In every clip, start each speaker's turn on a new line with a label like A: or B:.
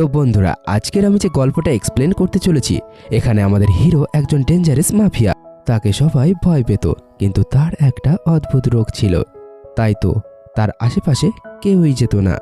A: তো বন্ধুরা, আজকের আমি যে গল্পটা এক্সপ্লেন করতে চলেছি, এখানে আমাদের হিরো একজন ডেঞ্জারাস মাফিয়া তাকে সবাই ভয় পেত, কিন্তু তার একটা অদ্ভুত রোগ ছিল। তাই তো, তার আশেপাশে কেউই যেত না।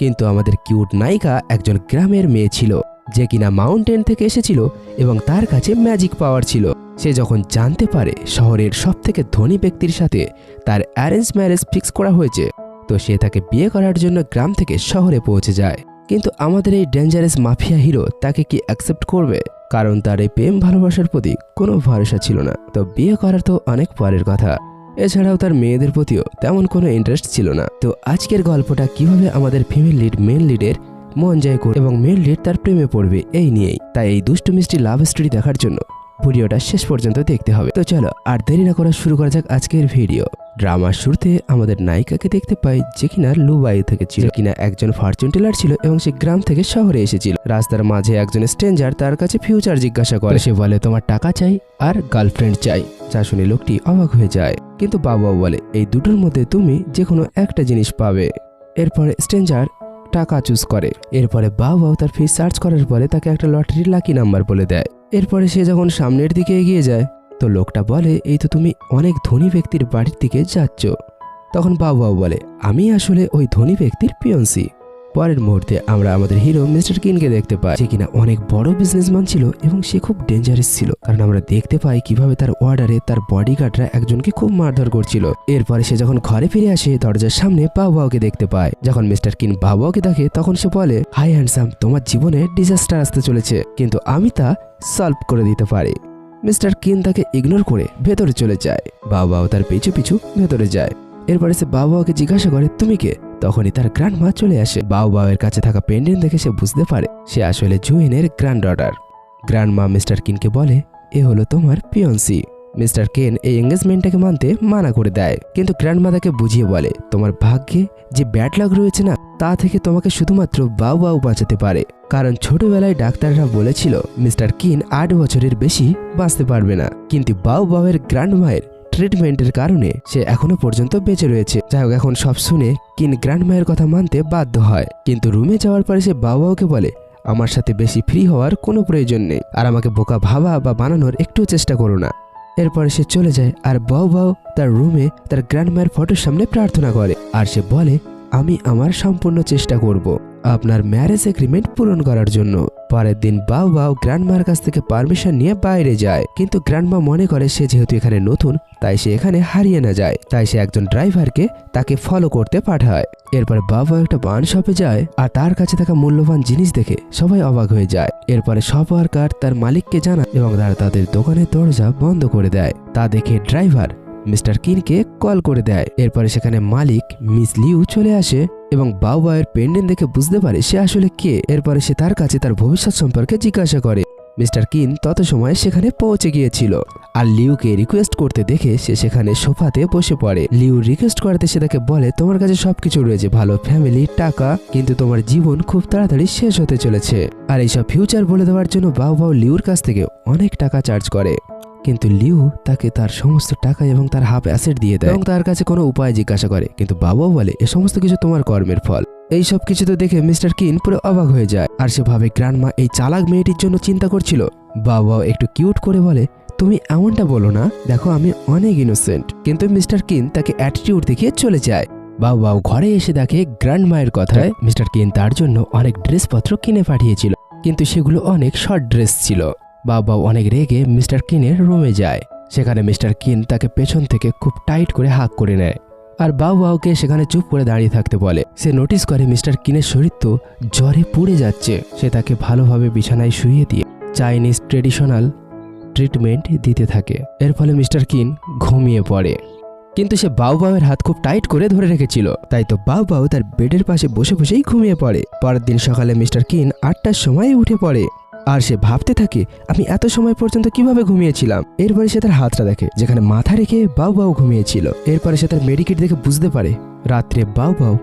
A: কিন্তু আমাদের কিউট নায়িকা একজন গ্রামের মেয়ে ছিল, যে কিনা মাউন্টেন থেকে এসেছিল এবং তার কাছে ম্যাজিক পাওয়ার ছিল। সে যখন জানতে পারে শহরের সবথেকে ধনী ব্যক্তির সাথে তার অ্যারেঞ্জ ম্যারেজ ফিক্স করা হয়েছে, তো সে তাকে বিয়ে করার জন্য গ্রাম থেকে শহরে পৌঁছে যায়। কিন্তু আমাদের এই ডেঞ্জারাস মাফিয়া হিরো তাকে কি অ্যাকসেপ্ট করবে? কারণ তার এই প্রেম ভালোবাসার প্রতি কোনো ভরসা ছিল না। তো বিয়ে করার তো অনেক পরের কথা। এছাড়াও তার মেয়েদের প্রতিও তেমন কোনো ইন্টারেস্ট ছিল না। তো আজকের গল্পটা কীভাবে আমাদের ফিমেল লিড মেন লিডের মন জয় করবে এবং মেন লিড তার প্রেমে পড়বে এই নিয়েই। তাই এই দুষ্টু মিষ্টি লাভ স্টোরি দেখার জন্য ভিডিওটা শেষ পর্যন্ত দেখতে হবে। তো চলো, আর দেরি না করা শুরু করা যাক আজকের ভিডিও। ড্রামার শুরুতে আমাদের নায়িকাকে দেখতে পাই যে কিনা লুবাই থেকে ছিল কিনা একজন ফরচুন টেলার ছিল এবং সে গ্রাম থেকে শহরে এসেছিল। রাস্তার মাঝে একজন স্ট্রেঞ্জার তার কাছে ফিউচার জিজ্ঞাসা করে। সে বলে, তোমার টাকা চাই আর গার্লফ্রেন্ড চাই। যা শুনে লোকটি অবাক হয়ে যায়। কিন্তু বাবাও বলে, এই দুটোর মধ্যে তুমি যে কোনো একটা জিনিস পাবে। এরপরে স্ট্রেঞ্জার টাকা চুজ করে। এরপরে বাবাও তার ফিস সার্চ করার পরে তাকে একটা লটারির লাকি নাম্বার বলে দেয়। এরপরে সে যখন সামনের দিকে এগিয়ে যায়, তো লোকটা বলে, এই তো তুমি অনেক ধনী ব্যক্তির বাড়ির দিকে যাচ্ছ। তখন বাবুবাবু বলে, আমি আসলে ওই ধনী ব্যক্তির পিয়ন্সি পরের মুহূর্তে আমরা আমাদের হিরো মিস্টার কিনকে দেখতে পাই। যে কিনা অনেক বড় বিজনেসম্যান ছিল এবং সে খুব ডেঞ্জারাস ছিল, কারণ আমরা দেখতে পাই কীভাবে তার অর্ডারে তার বডিগার্ডরা একজনকে খুব মারধর করছিল। এরপরে সে যখন ঘরে ফিরে আসে, দরজার সামনে বাবুবাবুকে দেখতে পায়। যখন মিস্টার কিন বাবুবাবুকে দেখে, তখন সে বলে, হাই হ্যান্ডসাম তোমার জীবনে ডিজাস্টার আসতে চলেছে। কিন্তু আমি তা সলভ করে দিতে পারে। মিস্টার কিন তাকে ইগনোর করে ভেতরে চলে যায়। বাবাও তার পিছু পিছু ভেতরে যায়। এরপরে সে বাবাকে জিজ্ঞাসা করে, তুমি কে? তখনই তার গ্র্যান্ড মা চলে আসে। বাউ বাউয়ের কাছে থাকা পেন্ডেন্ট দেখে সে বুঝতে পারে, সে আসলে জুইনের grand daughter grandma mister কিনকে বলে, এ হলো তোমার পিয়ন্সি মিস্টার কেন এই এঙ্গেজমেন্টটাকে মানতে মানা করে দেয়। কিন্তু গ্র্যান্ড তাকে বুঝিয়ে বলে, তোমার ভাগ্যে যে ব্যাড লাগ রয়েছে না, তা থেকে তোমাকে শুধুমাত্র বাউ বাউ বাঁচাতে পারে। কারণ ছোটবেলায় ডাক্তাররা বলেছিল, মিস্টার কিন আট বছরের বেশি বাঁচতে পারবে না। কিন্তু বাউ বাউয়ের গ্র্যান্ড মায়ের ট্রিটমেন্টের কারণে সে এখনও পর্যন্ত বেঁচে রয়েছে। যাই হোক, এখন সব শুনে কিন গ্র্যান্ড মায়ের কথা মানতে বাধ্য হয়। কিন্তু রুমে যাওয়ার পরে সে বাবাকে বলে, আমার সাথে বেশি ফ্রি হওয়ার কোনো প্রয়োজন নেই। আর আমাকে বোকা ভাবা বা বানানোর একটু চেষ্টা করো না। এরপরে সে চলে যায় আর বাউ বাউ তার রুমে তার গ্র্যান্ডমায়ের ফটোর সামনে প্রার্থনা করে আর সে বলে, আমি আমার সম্পূর্ণ চেষ্টা করব। আপনার ম্যারেজ এগ্রিমেন্ট পূরণ করার জন্য। পরের দিন বাউ বাউ গ্র্যান্ডমার কাছ থেকে পারমিশন নিয়ে বাইরে যায়। কিন্তু গ্র্যান্ডমা মনে করে সে যেহেতু এখানে নতুন, তাই সে এখানে হারিয়ে না যায়। তাই সে একজন ড্রাইভারকে তাকে ফলো করতে পাঠায়। এরপর বাবা একটা বান শপে যায় আর তার কাছে থাকা মূল্যবান জিনিস দেখে সবাই অবাক হয়ে যায়। এরপরে সব ওয়ার্কার তার মালিককে জানায় এবং তারা তাদের দোকানের দরজা বন্ধ করে দেয়। তা দেখে ড্রাইভার মিস্টার কিনকে কল করে দেয়। এরপরে সেখানে মালিক মিস লিউ চলে আসে। এবং বাউ বাউয়ের পেন্ডেন্ট দেখে বুঝতে পারে সে আসলে কে। এরপরে সে তার কাছে তার ভবিষ্যৎ সম্পর্কে জিজ্ঞাসা করে। মিস্টার কিন তত সময় সেখানে পৌঁছে গিয়েছিল। আর লিউকে রিকোয়েস্ট করতে দেখে সে সেখানে সোফাতে বসে পড়ে। লিউ রিকোয়েস্ট করাতে সে তাকে বলে, তোমার কাছে সবকিছু রয়েছে, ভালো ফ্যামিলি টাকা, কিন্তু তোমার জীবন খুব তাড়াতাড়ি শেষ হতে চলেছে। আর এইসব ফিউচার বলে দেওয়ার জন্য বাউ বাউ লিউর কাছ থেকে অনেক টাকা চার্জ করে। কিন্তু লিউ তাকে তার সমস্ত টাকা এবং তার হাফ অ্যাসেট দিয়ে দেয় এবং তার কাছে কোনো উপায় জিজ্ঞাসা করে। কিন্তু বাবাও বলে, এ সমস্ত কিছু তোমার কর্মের ফল। এই সব কিছু তো দেখে মিস্টার কিন পুরো অবাক হয়ে যায়। আর সে ভাবে গ্র্যান্ডমা এই চালাক মেয়েটির জন্য চিন্তা করছিল। বাবাও একটু কিউট করে বলে, তুমি এমনটা বলো না, দেখো আমি অনেক ইনোসেন্ট কিন্তু মিস্টার কিন তাকে অ্যাটিটিউড দেখিয়ে চলে যায়। বাউ বাউ ঘরে এসে দেখে গ্র্যান্ড মায়ের কথায়, মিস্টার কিন তার জন্য অনেক ড্রেসপত্র কিনে পাঠিয়েছিল, কিন্তু সেগুলো অনেক শর্ট ড্রেস ছিল। বাবা অনেক রেগে মিস্টার কিনের রুমে যায়। সেখানে মিস্টার কিন তাকে পেছন থেকে খুব টাইট করে হাক করে নেয়। আর বাউ বাউকে সেখানে চুপ করে দাঁড়িয়ে থাকতে বলে। সে নোটিস করে মিস্টার কিনের শরীর তো জ্বরে পুড়ে যাচ্ছে। সে তাকে ভালোভাবে বিছানায় শুইয়ে দিয়ে চাইনিজ ট্রেডিশনাল ট্রিটমেন্ট দিতে থাকে। এর ফলে মিস্টার কিন ঘুমিয়ে পড়ে। কিন্তু সে বাউ বাউয়ের হাত খুব টাইট করে ধরে রেখেছিল। তাই তো বাউ বাউ তার বেডের পাশে বসে বসেই ঘুমিয়ে পড়ে। পরের দিন সকালে মিস্টার কিন আটটার সময় উঠে পড়ে। আর সে ভাবতে থাকে, আমি এত সময় পর্যন্ত কীভাবে ঘুমিয়েছিলাম? এরপরে সে তার হাতটা দেখে, যেখানে মাথা রেখে বাউ বাউ ঘুমিয়েছিল। এরপরে সে তার মেডিকেট দেখে বুঝতে পারে, রাত্রে বাউ বাউ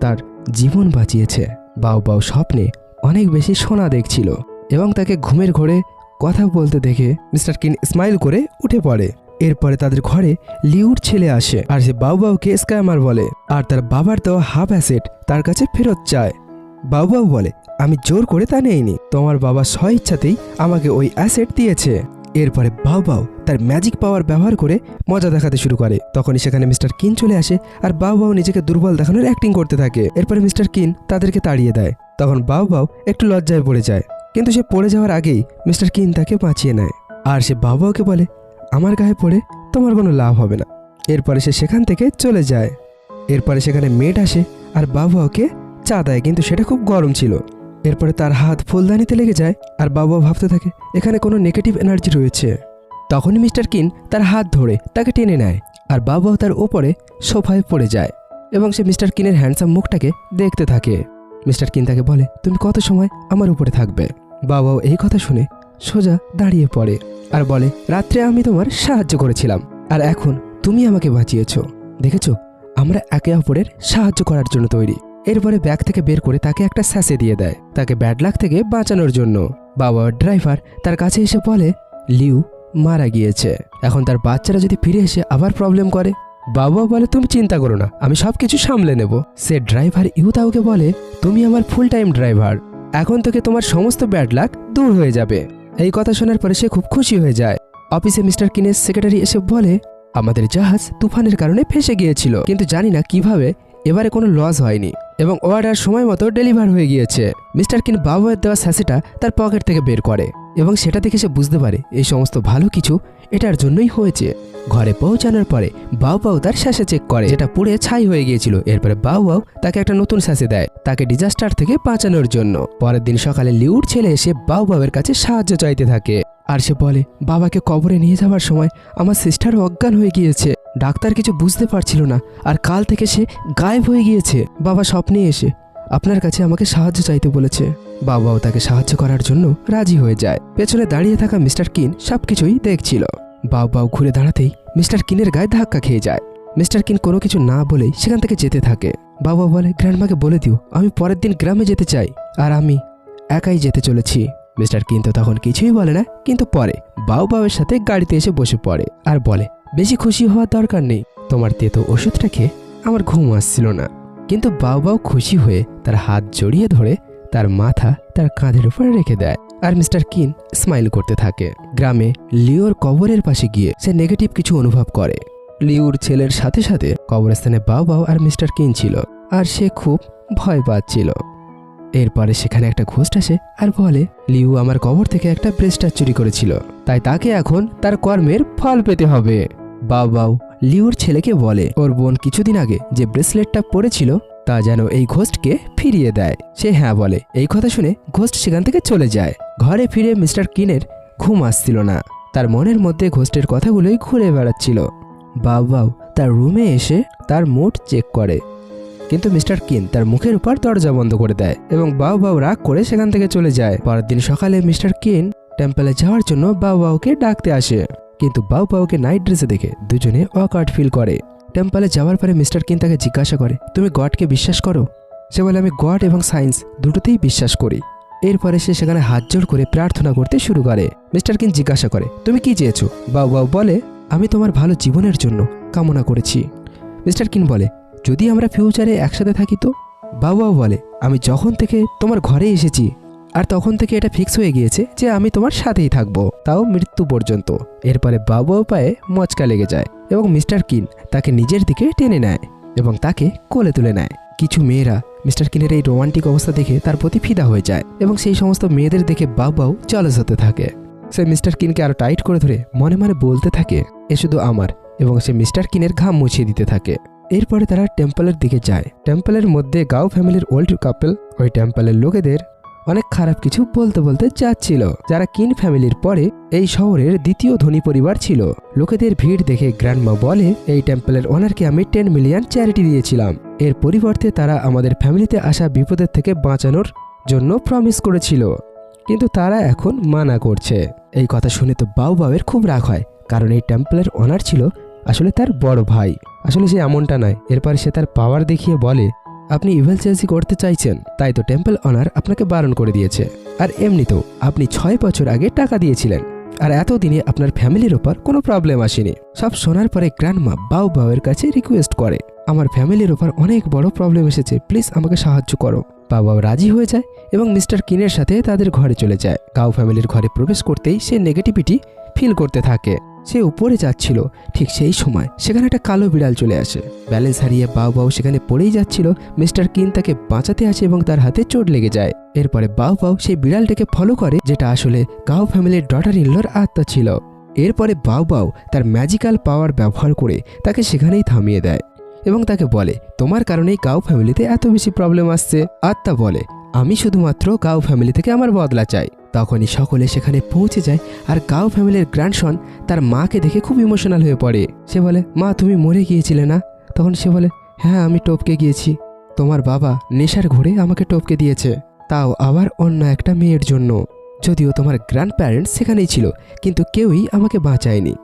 A: তার জীবন বাঁচিয়েছে। বাউ বাউ স্বপ্নে অনেক বেশি সোনা দেখছিল এবং তাকে ঘুমের ঘোরে কথা বলতে দেখে মিস্টার কিন স্মাইল করে উঠে পড়ে। এরপরে তাদের ঘরে লিউর ছেলে আসে আর সে বাউ বাউকে স্ক্যামার বলে, আর তার বাবার দেওয়া হাফ অ্যাসেট তার কাছে ফেরত চায়। বাউ বাউ বলে আমি জোর করে তা নেইনি। তোমার বাবা স্ব ইচ্ছাতেই আমাকে ওই অ্যাসেট দিয়েছে। এরপরে বাউ বাউ তার ম্যাজিক পাওয়ার ব্যবহার করে মজা দেখাতে শুরু করে। তখনই সেখানে মিস্টার কিন চলে আসে আর বাউ বাউ নিজেকে দুর্বল দেখানোর অ্যাক্টিং করতে থাকে। এরপরে মিস্টার কিন তাদেরকে তাড়িয়ে দেয়। তখন বাউ বাউ একটু লজ্জায় পড়ে যায়। কিন্তু সে পড়ে যাওয়ার আগেই মিস্টার কিন তাকে বাঁচিয়ে নেয়। আর সে বাউ বাউকে বলে, আমার গায়ে পড়ে তোমার কোনো লাভ হবে না। এরপরে সে সেখান থেকে চলে যায়। এরপরে সেখানে মেট আসে আর বাবা ওকে চা দেয়, কিন্তু সেটা খুব গরম ছিল। এরপরে তার হাত ফুলদানিতে লেগে যায় আর বাবা ভাবতে থাকে, এখানে কোনো নেগেটিভ এনার্জি রয়েছে। তখনই মিস্টার কিন তার হাত ধরে তাকে টেনে নেয় আর বাবাও তার ওপরে সোফায় পড়ে যায় এবং সে মিস্টার কিনের হ্যান্ডসাম মুখটাকে দেখতে থাকে। মিস্টার কিন তাকে বলে, তুমি কত সময় আমার উপরে থাকবে? বাবাও এই কথা শুনে সোজা দাঁড়িয়ে পড়ে আর বলে, রাত্রে আমি তোমার সাহায্য করেছিলাম আর এখন তুমি আমাকে বাঁচিয়েছ। দেখেছ? আমরা একে অপরের সাহায্য করার জন্য তৈরি। এরপরে ব্যাগ থেকে বের করে তাকে একটা স্যাসে দিয়ে দেয়। তাকে ব্যাড লাক থেকে বাঁচানোর জন্য। বাবা ড্রাইভার তার কাছে এসে বলে, লিউ মারা গিয়েছে। এখন তার বাচ্চারা যদি ফিরে এসে আবার প্রবলেম করে? বাবা বলে, তুমি চিন্তা করো না, আমি সব কিছু সামলে নেব। সে ড্রাইভার ইউতাওকে বলে, তুমি আমার ফুল টাইম ড্রাইভার। এখন থেকে তোমার সমস্ত ব্যাড লাক দূর হয়ে যাবে। এই কথা শোনার পরে সে খুব খুশি হয়ে যায়। অফিসে মিস্টার কিনের সেক্রেটারি এসে বলে, আমাদের জাহাজ তুফানের কারণে ফেসে গিয়েছিল, কিন্তু জানি না কীভাবে এবারে কোনো লস হয়নি। এবং অর্ডার সময় মতো ডেলিভার হয়ে গিয়েছে। মিস্টার কিন বাবুয়ের দেওয়া স্যাসেটা তার পকেট থেকে বের করে এবং সেটা দেখে সে বুঝতে পারে এই সমস্ত ভালো কিছু এটার জন্যই হয়েছে। ঘরে পৌঁছানোর পরে বাউ বাউ তার শ্বাসে চেক করে, যেটা পুড়ে ছাই হয়ে গিয়েছিল। এরপরে বাউ বাউ তাকে একটা নতুন শ্বাসে দেয়, তাকে ডিজাস্টার থেকে বাঁচানোর জন্য। পরের দিন সকালে লিউর ছেলে এসে বাউ বাউয়ের কাছে সাহায্য চাইতে থাকে। আর সে বলে, বাবাকে কবরে নিয়ে যাওয়ার সময় আমার সিস্টারও অজ্ঞান হয়ে গিয়েছে। ডাক্তার কিছু বুঝতে পারছিল না, আর কাল থেকে সে গায়েব হয়ে গিয়েছে। বাবা স্বপ্নে এসে আপনার কাছে আমাকে সাহায্য চাইতে বলেছে। বাবাও তাকে সাহায্য করার জন্য রাজি হয়ে যায়। পেছনে দাঁড়িয়ে থাকা মিস্টার কিন সবকিছুই দেখছিল। বাউ বাউ ঘুরে দাঁড়াতেই মিস্টার কিনের গায়ে ধাক্কা খেয়ে যায়। মিস্টার কিন কোনো কিছু না বলেই সেখান থেকে যেতে থাকে। বাবা বলে, গ্র্যান্ডমাকে বলে দিও, আমি পরের দিন গ্রামে যেতে চাই। আর আমি একাই যেতে চলেছি। মিস্টার কিন তো তখন কিছুই বলে না, কিন্তু পরে বাউ বাউয়ের সাথে গাড়িতে এসে বসে পড়ে আর বলে, বেশি খুশি হওয়ার দরকার নেই। তোমার তেতো ওষুধটা খেয়ে আমার ঘুম আসছিল না। কিন্তু বাউ বাউ খুশি হয়ে তার হাত জড়িয়ে ধরে, তার মাথা তার কাঁধের উপরে রেখে দেয় আর মিস্টার কিন স্মাইল করতে থাকে। গ্রামে লিওর কবরের পাশে গিয়ে সে নেগেটিভ কিছু অনুভব করে। লিওর ছেলের সাথে সাথে কবরস্থানে বাউ আর মিস্টার কিন ছিল আর সে খুব ভয় পাচ্ছিল। এরপরে সেখানে একটা ঘোষ্ট আসে আর বলে লিউ আমার কবর থেকে একটা ব্রেস্টার চুরি করেছিল, তাই তাকে এখন তার কর্মের ফল পেতে হবে। বাউ বাউ লিউর ছেলেকে বলে, ওর বোন কিছুদিন আগে যে ব্রেসলেটটা পড়েছিল তা যেন এই ঘোস্টকে ফিরিয়ে দেয়। সে হ্যাঁ বলে। এই কথা শুনে ঘোস্ট সেখান থেকে চলে যায়। ঘরে ফিরে মিস্টার কিনের ঘুম আসছিল না। তার মনের মধ্যে ঘোস্টের কথাগুলোই ঘুরে বেড়াচ্ছিল। বাউ, তার রুমে এসে তার মুড চেক করে। কিন্তু মিস্টার কিন তার মুখের উপর দরজা বন্ধ করে দেয় এবং বাউ বাউ রাগ করে সেখান থেকে চলে যায়। পরের দিন সকালে মিস্টার কিন টেম্পলে যাওয়ার জন্য বাউ, বাউকে ডাকতে আসে। কিন্তু বাউ বাউকে নাইট ড্রেসে দেখে দুজনে অকার্ড ফিল করে। টেম্পলে যাওয়ার পরে মিস্টার কিন তাকে জিজ্ঞাসা করে, তুমি গডকে বিশ্বাস করো? সে বলে, আমি গড এবং সায়েন্স দুটোতেই বিশ্বাস করি। এরপরে সে সেখানে হাত জোড় করে প্রার্থনা করতে শুরু করে। মিস্টার কিন জিজ্ঞাসা করে, তুমি কি চেয়েছো? বাউ বাউ বলে, আমি তোমার ভালো জীবনের জন্য কামনা করেছি। মিস্টার কিন বলে, যদি আমরা ফিউচারে একসাথে থাকি তো? বাউ বাউ বলে, আমি যখন থেকে তোমার ঘরে এসেছি আর তখন থেকে এটা ফিক্স হয়ে গিয়েছে যে আমি তোমার সাথেই থাকব। তাও মৃত্যু পর্যন্ত। এরপরে বাবাও পায়ে মচকা লেগে যায় এবং মিস্টার কিন তাকে নিজের দিকে টেনে নেয় এবং তাকে কোলে তুলে নেয়। কিছু মেয়েরা মিস্টার কিনের এই রোমান্টিক অবস্থা দেখে তার প্রতি ফিদা হয়ে যায় এবং সেই সমস্ত মেয়েদের দেখে বাবাও জলস হতে থাকে। সে মিস্টার কিনকে আরও টাইট করে ধরে মনে মনে বলতে থাকে, এ শুধু আমার। এবং সে মিস্টার কিনের ঘাম মুছিয়ে দিতে থাকে। এরপরে তারা টেম্পলের দিকে যায়। টেম্পলের মধ্যে গাও ফ্যামিলির ওল্ড কাপল ওই টেম্পলের লোকেদের অনেক খারাপ কিছু বলতে বলতে যাচ্ছিল। যারা কিন ফ্যামিলির পরে এই শহরের দ্বিতীয় ধনী পরিবার ছিল। লোকেদের ভিড় দেখে গ্র্যান্ডমা বলে, এই টেম্পলের ওনারকে আমি টেন মিলিয়ন চ্যারিটি দিয়েছিলাম। এর পরিবর্তে তারা আমাদের ফ্যামিলিতে আসা বিপদের থেকে বাঁচানোর জন্য প্রমিস করেছিল। কিন্তু তারা এখন মানা করছে। এই কথা শুনে তো বাউ বাউয়ের খুব রাগ হয়, কারণ এই টেম্পলের ওনার ছিল আসলে তার বড় ভাই। আসলে সে এমনটা নয়, এরপরে সে তার পাওয়ার দেখিয়ে বলে আপনি ইভেল চেলসি করতে চাইছেন, তাই তো টেম্পল অনার আপনাকে বারণ করে দিয়েছে। আর এমনিতেও আপনি ছয় বছর আগে টাকা দিয়েছিলেন, আর এতদিনে আপনার ফ্যামিলির ওপর কোনো প্রবলেম আসেনি। সব শোনার পরে গ্র্যান্ডমা বাউ বাউয়ের কাছে রিকোয়েস্ট করে, আমার ফ্যামিলির ওপর অনেক বড় প্রবলেম এসেছে, প্লিজ আমাকে সাহায্য করো। বাবাও রাজি হয়ে যায় এবং মিস্টার কিনের সাথে তাদের ঘরে চলে যায়। গাও ফ্যামিলির ঘরে প্রবেশ করতেই সে নেগেটিভিটি ফিল করতে থাকে। সে উপরে যাচ্ছিল, ঠিক সেই সময় সেখানে একটা কালো বিড়াল চলে আসে। ব্যালেন্স হারিয়ে বাউ বাউ সেখানে পড়েই যাচ্ছিল, মিস্টার কিন তাকে বাঁচাতে আসে এবং তার হাতে চোট লেগে যায়। এরপরে বাউ বাউ সেই বিড়ালটাকে ফলো করে, যেটা আসলে গাও ফ্যামিলির ডটার ইনলোর আত্মা ছিল। এরপরে বাউ বাউ তার ম্যাজিক্যাল পাওয়ার ব্যবহার করে তাকে সেখানেই থামিয়ে দেয় এবং তাকে বলে, তোমার কারণেই গাও ফ্যামিলিতে এত বেশি প্রবলেম আসছে। আত্মা বলে, আমি শুধুমাত্র গাও ফ্যামিলি থেকে আমার বদলা চাই। তখনই সকলে সেখানে পৌঁছে যায় আর গাও ফ্যামিলির গ্র্যান্ডসন তার মাকে দেখে খুব ইমোশনাল হয়ে পড়ে। সে বলে, মা, তুমি মরে গিয়েছিলে না? তখন সে বলে হ্যাঁ আমি টপকে গিয়েছি। তোমার বাবা নেশার ঘোরে আমাকে টপকে দিয়েছে। তাও আবার অন্য একটা মেয়ের জন্য। যদিও তোমার গ্র্যান্ড প্যারেন্টস সেখানেই ছিল, কিন্তু কেউই আমাকে বাঁচায়নি।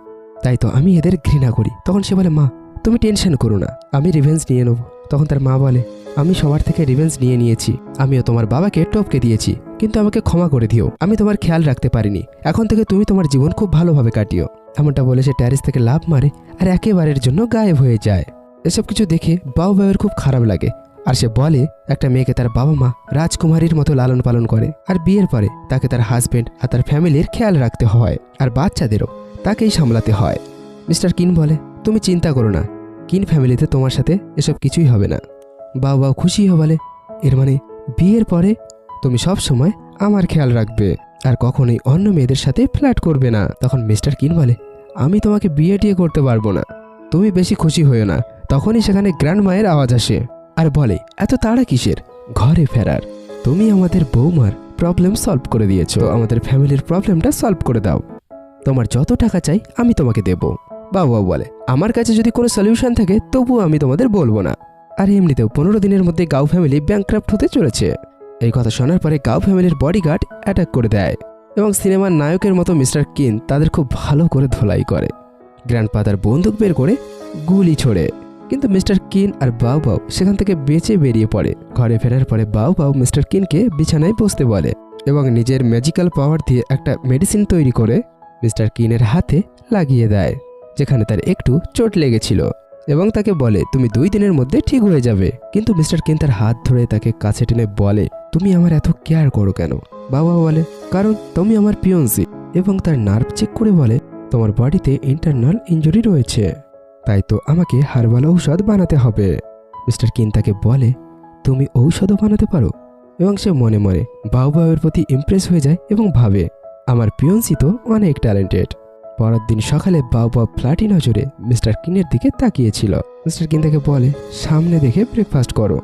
A: তাই তো আমি এদের ঘৃণা করি। তখন সে বলে, মা, তুমি টেনশন করো না, আমি রিভেঞ্জ নিয়ে নেব। তখন তার মা বলে, আমি সবার থেকে রিভেঞ্জ নিয়ে নিয়েছি। আমিও তোমার বাবাকে টপকে দিয়েছি। কিন্তু আমাকে ক্ষমা করে দিও। আমি তোমার খেয়াল রাখতে পারিনি। এখন থেকে তুমি তোমার জীবন খুব ভালোভাবে কাটিও। এমনটা বলে সে ট্যারিস থেকে লাভ মারে আর একেবারের জন্য গায়েব হয়ে যায়। এসব কিছু দেখে বাবু বাবের খুব খারাপ লাগে। আর সে বলে, একটা মেয়েকে তার বাবা মা রাজকুমারীর মতো লালন পালন করে। আর বিয়ের পরে তাকে তার হাজবেন্ড আর তার ফ্যামিলির খেয়াল রাখতে হয়। আর বাচ্চাদেরও তাকেই সামলাতে হয়। মিস্টার কিন বলে, তুমি চিন্তা করো না। কিন ফ্যামিলিতে তোমার সাথে এসব কিছুই হবে না। বাউ বাউ খুশি হয়ে বলে, এর মানে বিয়ের পরে তুমি সব সময় আমার খেয়াল রাখবে। আর কখনোই অন্য মেয়েদের সাথে ফ্ল্যাট করবে না। তখন মিস্টার কিন বলে, আমি তোমাকে বিয়ে টিয়ে করতে পারব না। তুমি বেশি খুশি হয়েও না। তখনই সেখানে গ্র্যান্ড মায়ের আওয়াজ আসে। আর বলে, এত তাড়া কিসের? ঘরে ফেরার। তুমি আমাদের বৌমার প্রবলেম সলভ করে দিয়েছ। আমাদের ফ্যামিলির প্রবলেমটা সলভ করে দাও। তোমার যত টাকা চাই, আমি তোমাকে দেব। বাবা বলে, আমার কাছে যদি কোনো সলিউশন থাকে, তবুও আমি তোমাদের বলব না। আর এমনিতেও পনেরো দিনের মধ্যে গাও ফ্যামিলি ব্যাংক্রাফ্ট হতে চলেছে। এই কথা শোনার পরে কাউ ফ্যামিলির বডিগার্ড অ্যাটাক করে দেয় এবং সিনেমার নায়কের মতো মিস্টার কিন তাদের খুব ভালো করে ধোলাই করে। গ্র্যান্ডফাদার বন্দুক বের করে গুলি ছোড়ে। কিন্তু মিস্টার কিন আর বাউ বাউ সেখান থেকে বেঁচে বেরিয়ে পড়ে। ঘরে ফেরার পরে বাউ বাউ মিস্টার কিনকে বিছানায় বসতে বলে এবং নিজের ম্যাজিক্যাল পাওয়ার দিয়ে একটা মেডিসিন তৈরি করে মিস্টার কিনের হাতে লাগিয়ে দেয়, যেখানে তার একটু চোট লেগেছিল। এবং তাকে বলে, তুমি দুই দিনের মধ্যে ঠিক হয়ে যাবে। কিন্তু মিস্টার কিন তার হাত ধরে তাকে কাছে টেনে বলে, তুমি আমার এত কেয়ার করো কেন? বাবা বলে, কারণ তুমি আমার পিয়ন্সি। এবং তার নার্ভ চেক করে বলে, তোমার বডিতে ইন্টারনাল ইঞ্জুরি রয়েছে। তাই তো আমাকে হার্বাল ঔষধ বানাতে হবে। মিস্টার কিন তাকে বলে, তুমি ঔষধও বানাতে পারো? এবং সে মনে মনে বাউ বাউয়ের প্রতি ইমপ্রেস হয়ে যায় এবং ভাবে, আমার পিয়ন্সি তো অনেক ট্যালেন্টেড পরের দিন সকালে বাউ ফ্ল্যাটি নজরে মিস্টার কিনের দিকে তাকিয়েছিল। মিস্টার কিন তাকে বলে, সামনে দেখে ব্রেকফাস্ট করো।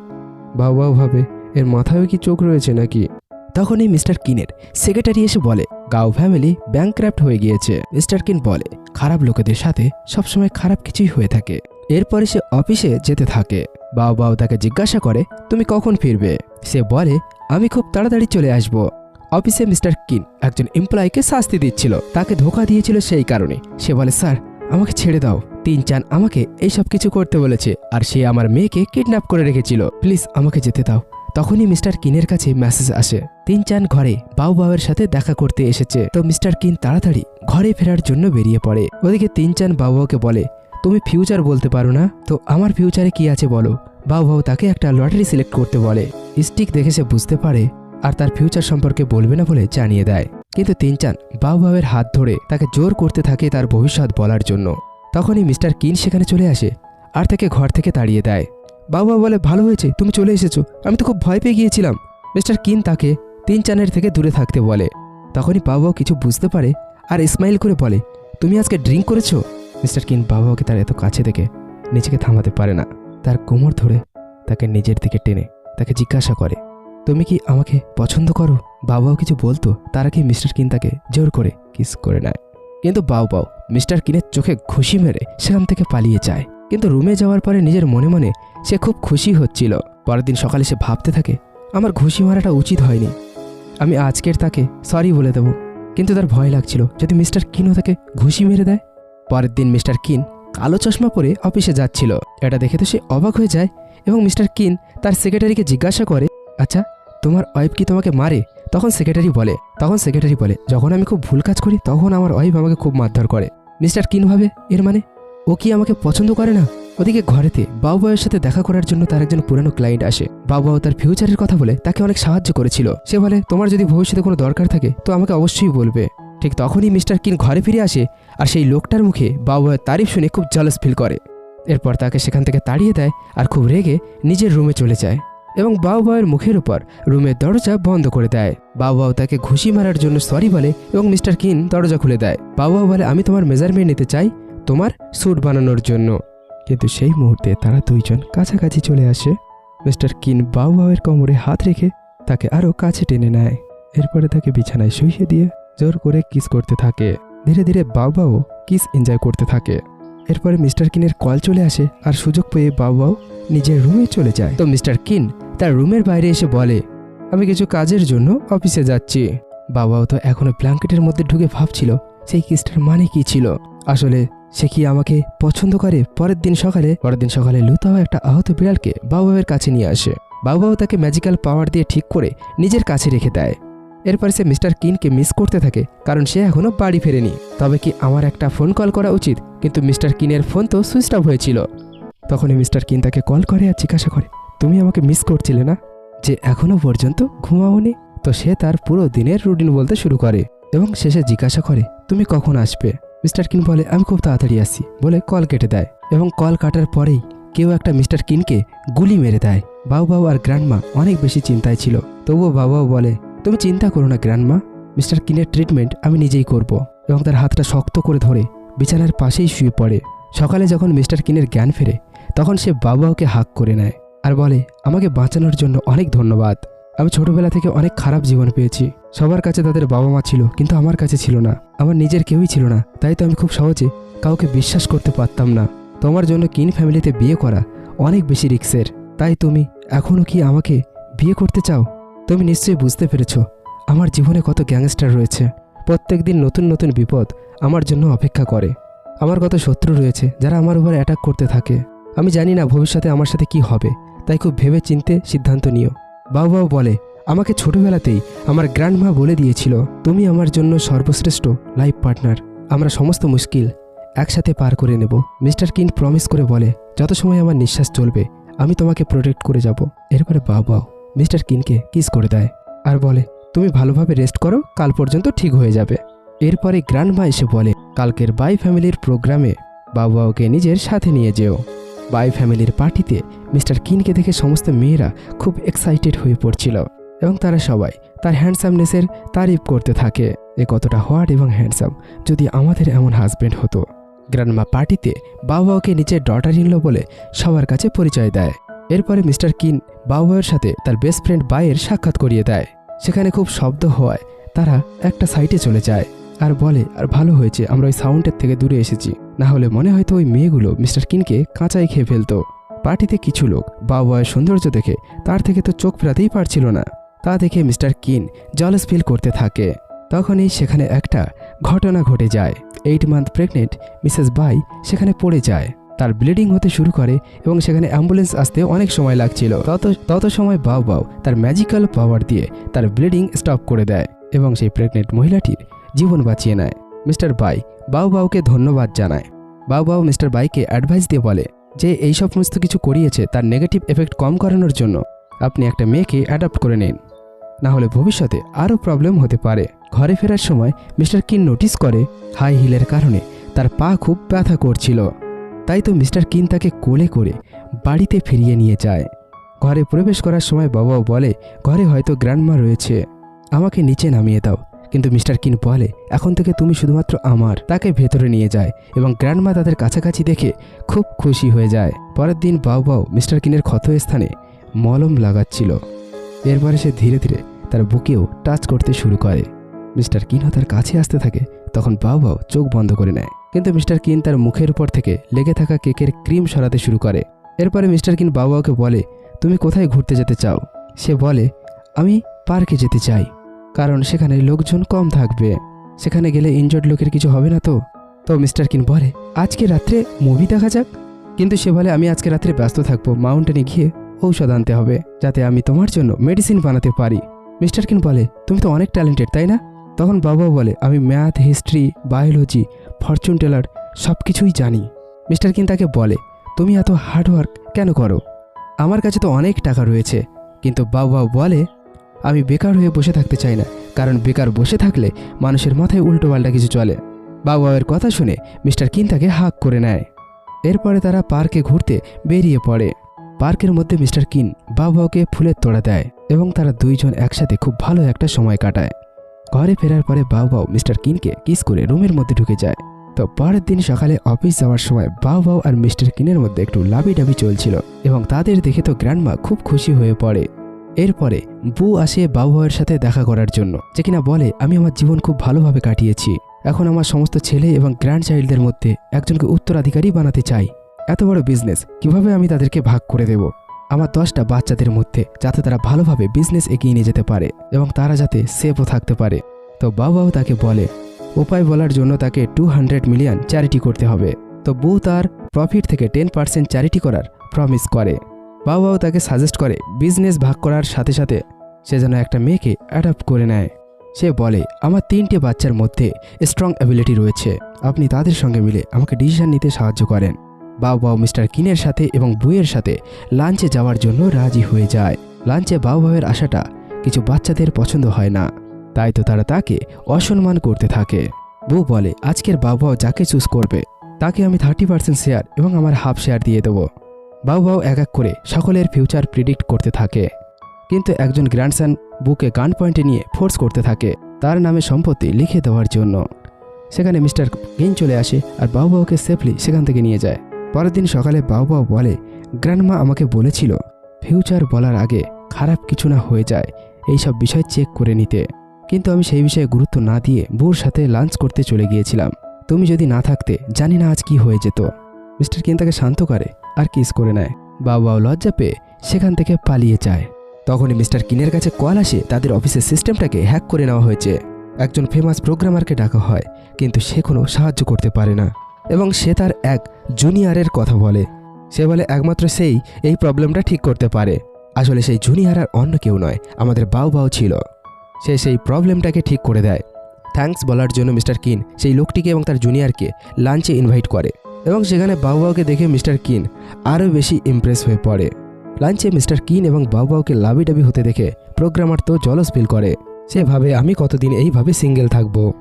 A: বাউ ভাবে, এর মাথায়ও কি চোখ রয়েছে নাকি? তখনই মিস্টার কিনের সেক্রেটারি এসে বলে গাও ফ্যামিলি ব্যাংক্রাফ্ট হয়ে গিয়েছে। মিস্টার কিন বলে, খারাপ লোকেদের সাথে সবসময় খারাপ কিছুই হয়ে থাকে। এরপরে সে অফিসে যেতে থাকে। বাউ তাকে জিজ্ঞাসা করে, তুমি কখন ফিরবে? সে বলে, আমি খুব তাড়াতাড়ি চলে আসব। অফিসে মিস্টার কিন একজন এমপ্লয়িকে শাস্তি দিচ্ছিল। তাকে ধোকা দিয়েছিল সেই কারণে। সে বলে, স্যার, আমাকে ছেড়ে দাও। তিন চান আমাকে এই সব কিছু করতে বলেছে আর সে আমার মেয়েকে কিডন্যাপ করে রেখেছিল। প্লিজ আমাকে যেতে দাও। তখনই মিস্টার কিনের কাছে মেসেজ আসে। তিন চান ঘরে বাউ বাউয়ের সাথে দেখা করতে এসেছে। তো মিস্টার কিন তাড়াতাড়ি ঘরে ফেরার জন্য বেরিয়ে পড়ে। ওদিকে তিন চান বাউ বাউকে বলে, তুমি ফিউচার বলতে পারো না। তো আমার ফিউচারে কি আছে বলো? বাউ বাউ তাকে একটা লটারি সিলেক্ট করতে বলে। স্টিক দেখে সে বুঝতে পারে আর তার ফিউচার সম্পর্কে বলবে না বলে জানিয়ে দেয়। কিন্তু তিন চান বাউ বাউয়ের হাত ধরে তাকে জোর করতে থাকে তার ভবিষ্যৎ বলার জন্য। তখনই মিস্টার কিন সেখানে চলে আসে আর তাকে ঘর থেকে তাড়িয়ে দেয়। বাবা বলে, ভালো হয়েছে, তুমি চলে এসেছ। আমি তো খুব ভয় পেয়ে গিয়েছিলাম। মিস্টার কিন তাকে তিন চানের থেকে দূরে থাকতে বলে। তখনই বাবাও কিছু বুঝতে পারে আর স্মাইল করে বলে, তুমি আজকে ড্রিঙ্ক করেছ? মিস্টার কিন বাবাকে তার এত কাছে থেকে নিজেকে থামাতে পারে না। তার কোমর ধরে তাকে নিজের দিকে টেনে তাকে জিজ্ঞাসা করে তুমি কি আমাকে পছন্দ করো? বাবাও কিছু বলতো, তারা কি মিস্টার কিন তাকে জোর করে কিস করে নেয়? কিন্তু বাউ বাউ, মিস্টার কিনের চোখে ঘুষি মেরে সেখান থেকে পালিয়ে যায়। কিন্তু রুমে যাওয়ার পরে নিজের মনে মনে সে খুব খুশি হচ্ছিল। পরের দিন সকালে সে ভাবতে থাকে, আমার ঘুষি মারাটা উচিত হয়নি। আমি আজকের তাকে সরি বলে দেব। কিন্তু তার ভয় লাগছিল যদি মিস্টার কিনও তাকে ঘুষি মেরে দেয়। পরের দিন মিস্টার কিন কালো চশমা পরে অফিসে যাচ্ছিল। এটা দেখে তো সে অবাক হয়ে যায় এবং মিস্টার কিন তার সেক্রেটারিকে জিজ্ঞাসা করে আচ্ছা তোমার ওয়াইফ কি তোমাকে মারে? তখন সেক্রেটারি বলে, তখন সেক্রেটারি বলে, যখন আমি খুব ভুল কাজ করি, তখন আমার ওয়াইফ আমাকে খুব মারধর করে। মিস্টার কিন ভাবে, এর মানে? ও কি আমাকে পছন্দ করে না? ওদিকে ঘরেতে বাবুবাইয়ের সাথে দেখা করার জন্য তার একজন পুরানো ক্লায়েন্ট আসে। বাবুবাবু তার ফিউচারের কথা বলে তাকে অনেক সাহায্য করেছিল। সে বলে, তোমার যদি ভবিষ্যতে কোনো দরকার থাকে, তো আমাকে অবশ্যই বলবে। ঠিক তখনই মিস্টার কিন ঘরে ফিরে আসে আর সেই লোকটার মুখে বাবুবাইয়ের তারিফ শুনে খুব জলস ফিল করে। এরপর তাকে সেখান থেকে তাড়িয়ে দেয় আর খুব রেগে নিজের রুমে চলে যায়। এবং বাবুবাইয়ের মুখের উপর রুমের দরজা বন্ধ করে দেয়। বাবুবাবু তাকে ঘুষি মারার জন্য সরি বলে এবং মিস্টার কিন দরজা খুলে দেয়। বাবুবাবু বলে, আমি তোমার মেজারমেন্ট নিতে চাই তোমার স্যুট বানানোর জন্য। কিন্তু সেই মুহূর্তে তারা দুইজন কাছাকাছি চলে আসে। মিস্টার কিন বাউবাউয়ের কোমরে হাত রেখে তাকে আরও কাছে টেনে নেয়। এরপরে তাকে বিছানায় শুইয়ে দিয়ে জোর করে কিস করতে থাকে। ধীরে ধীরে বাউবাউ কিস এনজয় করতে থাকে। এরপরে মিস্টার কিনের কল চলে আসে আর সুযোগ পেয়ে বাউবাউ নিজের রুমে চলে যায়। তো মিস্টার কিন তার রুমের বাইরে এসে বলে, আমি কিছু কাজের জন্য অফিসে যাচ্ছি। বাবাও তো এখনও ব্ল্যাঙ্কেটের মধ্যে ঢুকে ভাবছিল, সেই কিসটার মানে কি ছিল? আসলে সে কি আমাকে পছন্দ করে পরের দিন সকালে? পরের দিন সকালে লুতাও একটা আহত বিড়ালকে বাবুবাবের কাছে নিয়ে আসে। বাবুবাবু তাকে ম্যাজিক্যাল পাওয়ার দিয়ে ঠিক করে নিজের কাছে রেখে দেয়। এরপর সে মিস্টার কিনকে মিস করতে থাকে, কারণ সে এখনও বাড়ি ফেরেনি। তবে কি আমার একটা ফোন কল করা উচিত? কিন্তু মিস্টার কিনের ফোন তো সুইচ অফ হয়েছিল। তখনই মিস্টার কিন তাকে কল করে আর জিজ্ঞাসা করে, তুমি আমাকে মিস করছিলে না? যে এখনও পর্যন্ত ঘুমাওনি? তো সে তার পুরো দিনের রুটিন বলতে শুরু করে এবং শেষে জিজ্ঞাসা করে, তুমি কখন আসবে? মিস্টার কিন বলে, আমি খুব তাড়াতাড়ি আসি বলে কল কেটে দেয় এবং কল কাটার পরেই কেউ একটা মিস্টার কিনকে গুলি মেরে দেয়। বাবু বাবু আর গ্র্যান্ডমা অনেক বেশি চিন্তায় ছিল। তবুও বাবাও বলে, তুমি চিন্তা করো না গ্র্যান্ডমা, মিস্টার কিনের ট্রিটমেন্ট আমি নিজেই করব এবং তার হাতটা শক্ত করে ধরে বিছানার পাশেই শুয়ে পড়ে। সকালে যখন মিস্টার কিনের জ্ঞান ফেরে, তখন সে বাবাকে হাক করে নেয় আর বলে, আমাকে বাঁচানোর জন্য অনেক ধন্যবাদ। আমি ছোটবেলা থেকে অনেক খারাপ জীবন পেয়েছি। সবার কাছে তাদের বাবা মা ছিল, কিন্তু আমার কাছে ছিল না। আমার নিজের কেউই ছিল না। তাই তো আমি খুব সহজে কাউকে বিশ্বাস করতে পারতাম না। তোমার জন্য কিন ফ্যামিলিতে বিয়ে করা অনেক বেশি রিক্সের। তাই তুমি এখনও কি আমাকে বিয়ে করতে চাও? তুমি নিশ্চয়ই বুঝতে পেরেছ, আমার জীবনে কত গ্যাংস্টার রয়েছে। প্রত্যেক দিন নতুন নতুন বিপদ আমার জন্য অপেক্ষা করে। আমার কত শত্রু রয়েছে যারা আমার উপর অ্যাটাক করতে থাকে। আমি জানি না ভবিষ্যতে আমার সাথে কি হবে, তাই খুব ভেবে চিনতে সিদ্ধান্ত নিও। বাবু বাবু বলে, আমাকে ছোটবেলাতেই আমার গ্র্যান্ডমা বলে দিয়েছিল, তুমি আমার জন্য সর্বশ্রেষ্ঠ লাইফ পার্টনার আমরা সমস্ত মুশকিল একসাথে পার করে নেব। মিস্টার কিন প্রমিস করে বলে, যত সময় আমার নিঃশ্বাস চলবে, আমি তোমাকে প্রোটেক্ট করে যাব। এরপরে বাবাও মিস্টার কিনকে কিস করে দেয় আর বলে, তুমি ভালোভাবে রেস্ট করো, কাল পর্যন্ত ঠিক হয়ে যাবে। এরপরে গ্র্যান্ডমা এসে বলে, কালকের বাই ফ্যামিলির প্রোগ্রামে বাবুকে নিজের সাথে নিয়ে যেও। বাই ফ্যামিলির পার্টিতে মিস্টার কিনকে দেখে সমস্ত মেয়েরা খুব এক্সাইটেড হয়ে পড়ছিল এবং তারা সবাই তার হ্যান্ডসামনেসের তারিফ করতে থাকে। এ কতটা হোয়াট এবং হ্যান্ডসাম যদি আমাদের এমন হাজব্যান্ড হতো। গ্র্যান্ডমা পার্টিতে বাবাকে নিজের ডটার ইনল বলে সবার কাছে পরিচয় দেয়। এরপরে মিস্টার কিন বাবুয়ের সাথে তার বেস্ট ফ্রেন্ড বাইয়ের সাক্ষাৎ করিয়ে দেয়। সেখানে খুব শব্দ হওয়ায় তারা একটা সাইটে চলে যায়। আর বলে, আর ভালো হয়েছে, আমরা ওই সাউন্ডের থেকে দূরে এসেছি। না হলে মনে হয়তো ওই মেয়েগুলো মিস্টার কিনকে কাঁচাই খেয়ে ফেলতো। পার্টিতে কিছু লোক, বাবুয়ের সৌন্দর্য দেখে, তার থেকে তো চোখ ফেরাতেই পারছিল না। তা দেখে মিস্টার কিন জলস ফিল করতে থাকে। তখনই সেখানে একটা ঘটনা ঘটে যায়। Eight month pregnant Mrs Bai সেখানে পড়ে যায়। তার ব্লিডিং হতে শুরু করে এবং সেখানে অ্যাম্বুলেন্স আসতে অনেক সময় লাগছিল। তত তত সময় বাউ বাউ তার ম্যাজিক্যাল পাওয়ার দিয়ে তার ব্লিডিং স্টপ করে দেয় এবং সেই প্রেগনেন্ট মহিলাটির জীবন বাঁচিয়ে নেয়। মিস্টার বাই বাউ বাউকে ধন্যবাদ জানায়। বাউ বাউ মিস্টার বাইকে অ্যাডভাইস দিয়ে বলে যে এই সমস্ত কিছু করিয়েছে তার নেগেটিভ এফেক্ট কম করানোর জন্য। আপনি একটা মেয়েকে অ্যাডাপ্ট করে নিন। না হলে ভবিষ্যতে আরও প্রবলেম হতে পারে। ঘরে ফেরার সময় মিস্টার কিন নোটিস করে হাই হিলের কারণে তার পা খুব ব্যথা করছিল। তাই তো মিস্টার কিন তাকে কোলে করে বাড়িতে ফিরিয়ে নিয়ে যায়। ঘরে প্রবেশ করার সময় বাবাও বলে, ঘরে হয়তো গ্র্যান্ডমা রয়েছে। আমাকে নিচে নামিয়ে দাও। কিন্তু মিস্টার কিন বলে, এখন থেকে তুমি শুধুমাত্র আমার। তাকে ভেতরে নিয়ে যায় এবং গ্র্যান্ডমা তাদের কাছাকাছি দেখে খুব খুশি হয়ে যায়। পরের দিন বাউ বাউ মিস্টার কিনের ক্ষত স্থানে মলম লাগাচ্ছিল। এরপরে সে ধীরে ধীরে তার বুকেও টাচ করতে শুরু করে। মিস্টার কিনও তার কাছে আসতে থাকে, তখন বাউ বাউ চোখ বন্ধ করে নেয়। কিন্তু মিস্টার কিন তার মুখের উপর থেকে লেগে থাকা কেকের ক্রিম সরাতে শুরু করে। এরপরে মিস্টার কিন বাউ বাউকে বলে, তুমি কোথায় ঘুরতে যেতে চাও? সে বলে, আমি পার্কে যেতে চাই। কারণ সেখানে লোকজন কম থাকবে। সেখানে গেলে ইনজর্ড লোকের কিছু হবে না তো। তো মিস্টার কিন বলে, আজকে রাত্রে মুভি দেখা যাক? কিন্তু সে বলে, আমি আজকে রাত্রে ব্যস্ত থাকব মাউন্টেনে গিয়ে ঔষধ আনতে হবে, যাতে আমি তোমার জন্য মেডিসিন বানাতে পারি। মিস্টার কিন বলে, তুমি তো অনেক ট্যালেন্টেড তাই না? তখন বাবা বলে, আমি math history biology fortune teller সব কিছুই জানি। মিস্টার কিন তাকে বলে, তুমি এত হার্ডওয়ার্ক কেন করো? আমার কাছে তো অনেক টাকা রয়েছে। কিন্তু বাবু বলে আমি বেকার হয়ে বসে থাকতে চাই না, কারণ বেকার বসে থাকলে মানুষের মাথায় উল্টোপাল্টা কিছু চলে। বাবু বাবের কথা শুনে মিস্টার কিন তাকে হাক করে নেয়। এরপরে তারা পার্কে ঘুরতে বেরিয়ে পড়ে। পার্কের মধ্যে মিস্টার কিন বাবুকে ফুলের তোড়া দেয় এবং তারা দুইজন একসাথে খুব ভালো একটা সময় কাটায়। ঘরে ফেরার পরে বাউ মিস্টার কিনকে কিস করে রুমের মধ্যে ঢুকে যায়। তো পরের দিন সকালে অফিস যাওয়ার সময় বাউ বাউ আর মিস্টার কিনের মধ্যে একটু লাবি ডাবি চলছিল এবং তাদের দেখে তো গ্র্যান্ডমা খুব খুশি হয়ে পড়ে। এরপরে বু আসে বাবু ভাইয়ের সাথে দেখা করার জন্য। যে কিনা বলে, আমি আমার জীবন খুব ভালোভাবে কাটিয়েছি। এখন আমার সমস্ত ছেলে এবং গ্র্যান্ড চাইল্ডদের মধ্যে একজনকে উত্তরাধিকারী বানাতে চাই। এত বড় বিজনেস কীভাবে আমি তাদেরকে ভাগ করে দেব? আমার দশটা বাচ্চাদের মধ্যে, যাতে তারা ভালোভাবে বিজনেস এগিয়ে নিয়ে যেতে পারে এবং তারা যাতে সেফও থাকতে পারে। তো বাবাও তাকে বলে, উপায় বলার জন্য তাকে টু হান্ড্রেড মিলিয়ন চ্যারিটি করতে হবে। তো বউ তার প্রফিট থেকে টেন পার্সেন্ট চ্যারিটি করার প্রমিস করে। বাবাও তাকে সাজেস্ট করে বিজনেস ভাগ করার সাথে সাথে সে যেন একটা মেয়েকে অ্যাডাপ্ট করে নেয়। সে বলে, আমার তিনটে বাচ্চার মধ্যে স্ট্রং অ্যাবিলিটি রয়েছে। আপনি তাদের সঙ্গে মিলে আমাকে ডিসিশন নিতে সাহায্য করেন। বাউ মিস্টার কিনের সাথে এবং বুয়ের সাথে লাঞ্চে যাওয়ার জন্য রাজি হয়ে যায়। লাঞ্চে বাউ বাউয়ের আশাটা কিছু বাচ্চাদের পছন্দ হয় না। তাই তো তারা তাকে অসম্মান করতে থাকে। বউ বলে, আজকের বাউ যাকে চুজ করবে, তাকে আমি থার্টি পার্সেন্ট শেয়ার এবং আমার হাফ শেয়ার দিয়ে দেবো। বাউ বাউ এক এক করে সকলের ফিউচার প্রিডিক্ট করতে থাকে। কিন্তু একজন গ্র্যান্ডসান বুকে গান পয়েন্টে নিয়ে ফোর্স করতে থাকে, তার নামে সম্পত্তি লিখে দেওয়ার জন্য। সেখানে মিস্টার গেইন চলে আসে আর বাউ বাউকে সেফলি সেখান থেকে নিয়ে যায়। পরের দিন সকালে বাউ বাউ বলে গ্র্যান্ডমা আমাকে বলেছিল ফিউচার বলার আগে খারাপ কিছু না হয়ে যায় এই সব বিষয় চেক করে নিতে। কিন্তু আমি সেই বিষয়ে গুরুত্ব না দিয়ে বউর সাথে লাঞ্চ করতে চলে গিয়েছিলাম। তুমি যদি না থাকতে জানি না আজ কি হয়ে যেত। মিস্টার কিন তাকে শান্ত করে আর কিস করে নেয়? বাবাও লজ্জা পেয়ে সেখান থেকে পালিয়ে যায়। তখনই মিস্টার কিনের কাছে কল আসে, তাদের অফিসের সিস্টেমটাকে হ্যাক করে নেওয়া হয়েছে। একজন ফেমাস প্রোগ্রামারকে ডাকা হয়, কিন্তু সে কোনো সাহায্য করতে পারে না এবং সে তার এক জুনিয়রের কথা বলে। সে বলে, একমাত্র সেই, এই প্রবলেমটা ঠিক করতে পারে। আসলে সেই জুনিয়র আর অন্য কেউ নয়, আমাদের বাউ বাউ ছিল। সে সেই প্রবলেমটাকে ঠিক করে দেয়। থ্যাঙ্কস বলার জন্য মিস্টার কিন সেই লোকটিকে এবং তার জুনিয়রকে লাঞ্চে ইনভাইট করে। এবং সেখানে বাউবাউকে দেখে মিস্টার কিন আরও বেশি ইমপ্রেস হয়ে পড়ে। লাঞ্চে মিস্টার কিন এবং বাউবাউকে লাভি ডাবি হতে দেখে প্রোগ্রামার তো জলস ফিল করে। সে ভাবে, আমি কতদিন এইভাবে সিঙ্গেল থাকব?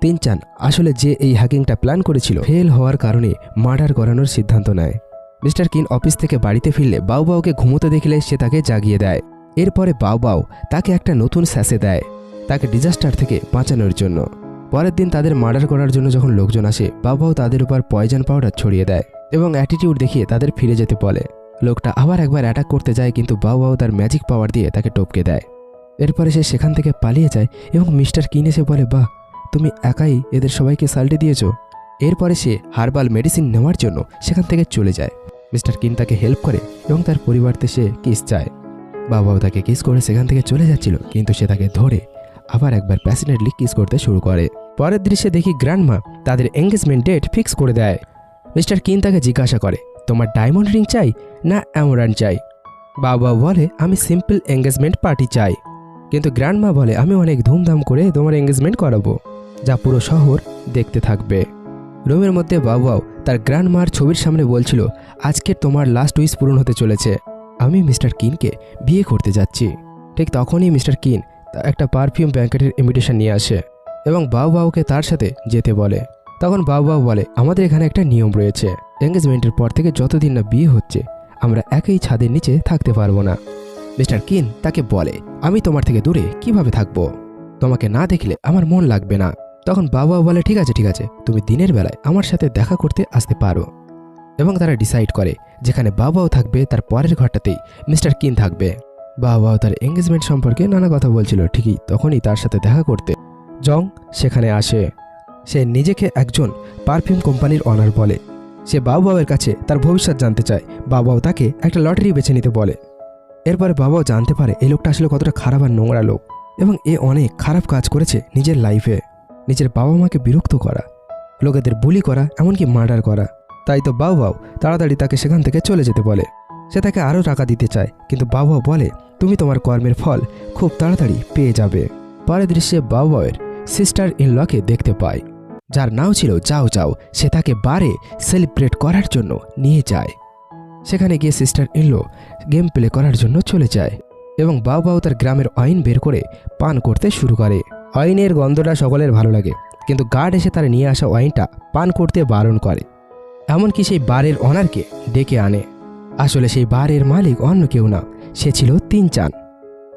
A: তিন চান, আসলে যে এই হ্যাকিংটা প্ল্যান করেছিল ফেল হওয়ার কারণে মার্ডার করানোর সিদ্ধান্ত নেয়। মিস্টার কিন অফিস থেকে বাড়িতে ফিরলে বাউবাউকে ঘুমোতে দেখলে সে তাকে জাগিয়ে দেয়। এরপরে বাউবাউ তাকে একটা নতুন স্যাসে দেয়, তাকে ডিজাস্টার থেকে বাঁচানোর জন্য। পরের দিন তাদের মার্ডার করার জন্য যখন লোকজন আসে, বাবাও তাদের উপর পয়জন পাউডার ছড়িয়ে দেয় এবং অ্যাটিটিউড দেখিয়ে তাদের ফিরে যেতে বলে। লোকটা আবার একবার অ্যাটাক করতে যায় কিন্তু বাবাও তার ম্যাজিক পাওয়ার দিয়ে তাকে টপকে দেয়। এরপরে সে সেখান থেকে পালিয়ে যায় এবং মিস্টার কিন এসে বলে, বাহ, তুমি একাই এদের সবাইকে সাল্টে দিয়েছ? এরপরে সে হার্বাল মেডিসিন নেওয়ার জন্য সেখান থেকে চলে যায়। মিস্টার কিন তাকে হেল্প করে এবং তার পরিবারতে সে কিস চায়। বাবাও তাকে কিস করে সেখান থেকে চলে যাচ্ছিল, কিন্তু সে তাকে ধরে আবার একবার প্যাসিনেটলি কিস করতে শুরু করে। পরের দৃশ্যে দেখি গ্র্যান্ডমা তাদের এঙ্গেজমেন্ট ডেট ফিক্স করে দেয়। মিস্টার কিন তাকে জিজ্ঞাসা করে, তোমার ডায়মন্ড রিং চাই না অ্যামোরান চাই? বাবা বলে, আমি সিম্পল এঙ্গেজমেন্ট পার্টি চাই। কিন্তু গ্র্যান্ডমা বলে, আমি অনেক ধুমধাম করে তোমার এঙ্গেজমেন্ট করাবো, যা পুরো শহর দেখতে থাকবে। রুমের মধ্যে বাবাও তার গ্র্যান্ডমার ছবির সামনে বলছিল, আজকে তোমার লাস্ট উইস পূরণ হতে চলেছে। আমি মিস্টার কিনকে বিয়ে করতে যাচ্ছি। ঠিক তখনই মিস্টার কিন একটা পারফিউম ব্যাঙ্কেটের ইনভিটেশন নিয়ে আসে এবং বাউ বাউকে তার সাথে যেতে বলে। তখন বাউ বাউ বলে, আমাদের এখানে একটা নিয়ম রয়েছে। এঙ্গেজমেন্টের পর থেকে যতদিন না বিয়ে হচ্ছে, আমরা একই ছাদের নিচে থাকতে পারব না। মিস্টার কিন তাকে বলে, আমি তোমার থেকে দূরে কীভাবে থাকব? তোমাকে না দেখলে আমার মন লাগবে না। তখন বাবা বলে, ঠিক আছে ঠিক আছে, তুমি দিনের বেলায় আমার সাথে দেখা করতে আসতে পারো। এবং তারা ডিসাইড করে, যেখানে বাবাও থাকবে, তার পরের ঘরটাতেই মিস্টার কিন থাকবে। বাবাও তার এঙ্গেজমেন্ট সম্পর্কে নানা কথা বলছিল, ঠিকই, তখনই তার সাথে দেখা করতে। জং সেখানে আসে। সে নিজেকে একজন পারফিউম কোম্পানির অনার বলে। সে বাবুবাবের কাছে তার ভবিষ্যৎ জানতে চায়। বাবাও তাকে একটা লটারি বেছে নিতে বলে। এরপরে বাবাও জানতে পারে এই লোকটা আসলে কতটা খারাপ আর নোংরা লোক এবং এ অনেক খারাপ কাজ করেছে নিজের লাইফে নিজের বাবা মাকে বিরক্ত করা, লোকেদের বুলি করা, এমনকি মার্ডার করা। তাই তো বাউ তাড়াতাড়ি তাকে সেখান থেকে চলে যেতে বলে। সে তাকে আরও টাকা দিতে চায়, কিন্তু বাবা বলে, তুমি তোমার কর্মের ফল খুব তাড়াতাড়ি পেয়ে যাবে। পরের দৃশ্যে বাবায়ের সিস্টার ইন লকে দেখতে পায়, যার নাও ছিল যাও যাও সে তাকে বারে সেলিব্রেট করার জন্য নিয়ে যায়। সেখানে গিয়ে সিস্টার ইনলো গেম প্লে করার জন্য চলে যায় এবং বাউ তার গ্রামের আইন বের করে পান করতে শুরু করে। আইনের গন্ধটা সকলের ভালো লাগে, কিন্তু গার্ড এসে তার নিয়ে আসা ওয়াইনটা পান করতে বারণ করে। এমনকি সেই বারের অনারকে ডেকে আনে। আসলে সেই বারের মালিক অন্য কেউ না, সে ছিল তিন চান